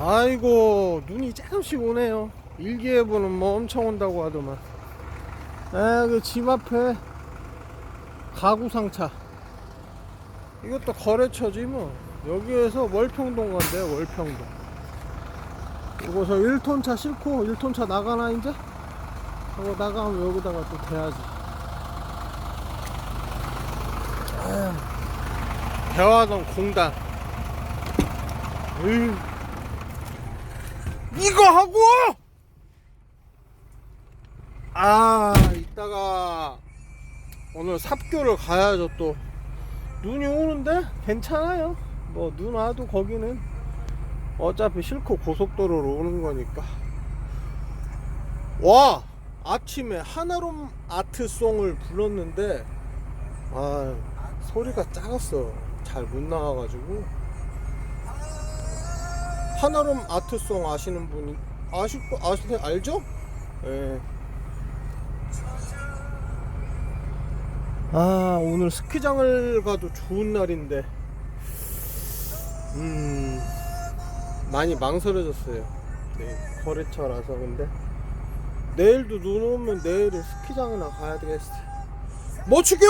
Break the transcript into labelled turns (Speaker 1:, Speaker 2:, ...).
Speaker 1: 아이고 눈이 조금씩 오네요. 일기예보는 뭐 엄청 온다고 하더만. 아그집 앞에 가구상차. 이것도 거래처지 뭐. 여기에서 월평동 간대 월평동. 이거 저 1톤 차 싣고 1톤 차 나가나 이제? 하고 나가면 여기다가 또 대야지. 아휴, 대화동 공단. 으 이. 이거 하고? 아 이따가 오늘 삽교를 가야죠 또. 눈이 오는데? 괜찮아요. 뭐 눈 와도 거기는 어차피 실컷 고속도로로 오는 거니까. 와! 아침에 하나롬 아트송을 불렀는데 아 소리가 작았어. 잘 못 나와가지고 하나롬 아트송 아시는 분이 아실 거 아시는 알죠? 예. 아 오늘 스키장을 가도 좋은 날인데 음 많이 망설여졌어요. 네 거래처라서 근데 내일도 눈 오면 내일은 스키장이나 가야 되겠어. 뭐 치교!